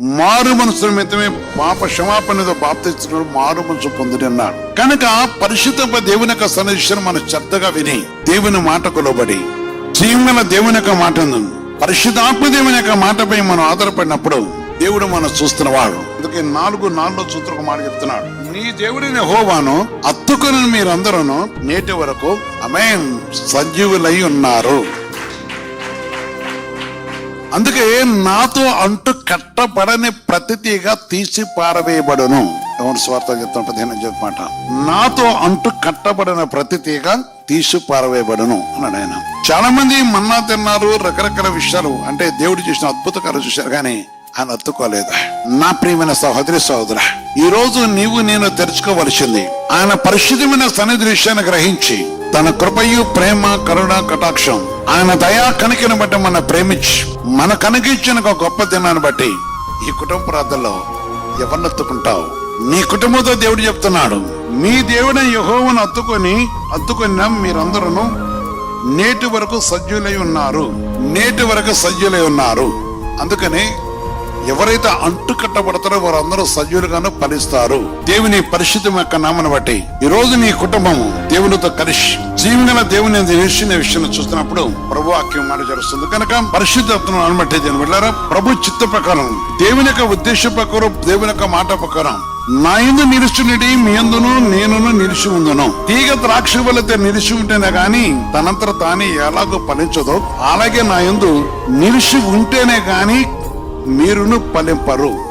మారు మనసు నిమిత్తమే పాప క్షమాపణతో బాప్తిస్తున్నాడు మారు మనసు పొందుడి అన్నాడు. కనుక పరిశుద్ధ దేవుని యొక్క సందేశం మనం శ్రద్ధగా విని దేవుని మాటకు లోబడి జీవన దేవుని యొక్క మాట పరిశుద్ధాత్మ దేవుని యొక్క మాటపై మనం ఆధారపడినప్పుడు దేవుడు మనం చూస్తున్నవాడు. అందుకే నాలుగు నాలుగో సూత్రకు మాట చెప్తున్నాడు. నీ దేవుడిని హోవాను అత్తుకుని మీరందరూ నేటి వరకు అమే సజీవులై ఉన్నారు. అందుకే నాతో అంటు కట్టబడని ప్రతిగా తీసి పారవేయబడును. ఎవరు స్వార్థం చెప్తాం పదిహేను చెప్పమాట నాతో అంటు కట్టబడిన ప్రతిగా తీసి పారవేయబడును అన్నాడు ఆయన. చాలా మంది మన్నా తిన్నారు రకరకాల విషయాలు. అంటే దేవుడు చేసిన అద్భుత కార్యం చూశారు కానీ ఆయన అత్తుకోలేదు. నా ప్రియమైన సహోదరి సహోదర ఈ రోజు నీవు నేను తెరుచుకోవలసింది ఆయన పరిశుద్ధమైన సన్నిధి విషయాన్ని గ్రహించి తన కృపయు ప్రేమ కరుణ కటాక్షం. ఆయన దయా కనికిన బట్టి మన ప్రేమించి మన కనికిచ్చిన ఒక గొప్ప దినాన్ని బట్టి ఈ కుటుంబ ప్రార్థనలో ఎవరిని అత్తుకుంటావు నీ కుటుంబంతో దేవుడు చెప్తున్నాడు మీ దేవుని యహోవను అత్తుకొని అత్తుకున్న మీరందరూ నేటి వరకు సజ్జులై ఉన్నారు నేటి వరకు సజ్జులై ఉన్నారు. అందుకని ఎవరైతే అంటు కట్టబడతారో వారందరూ సజీవులుగాను ఫలిస్తారు. దేవుని పరిశుద్ధం యొక్క నామను బట్టి ఈ రోజు నీ కుటుంబము దేవునితో కలిసి జీవగల దేవుని నిరీక్షణ విషయాన్ని చూస్తున్నప్పుడు ప్రభు వాక్యం మాట జరుగుతుంది. కనుక పరిశుద్ధత్వం అనబట్టే దీని వెళ్ళారా ప్రభు చిత్త ప్రకారం దేవుని యొక్క ఉద్దేశ ప్రకారం దేవుని యొక్క మాట ప్రకారం నా ఎందు నిలుచునిడి మీ ఎందును నేనును నిలిచి ఉందును తీగ ద్రాక్ష వలతే నిలిచి ఉంటేనే గాని తనంతర తానే ఎలాగో ఫలించదో. అలాగే నా ఎందు నిలిచి ఉంటేనే గాని మీరును పలింపరు.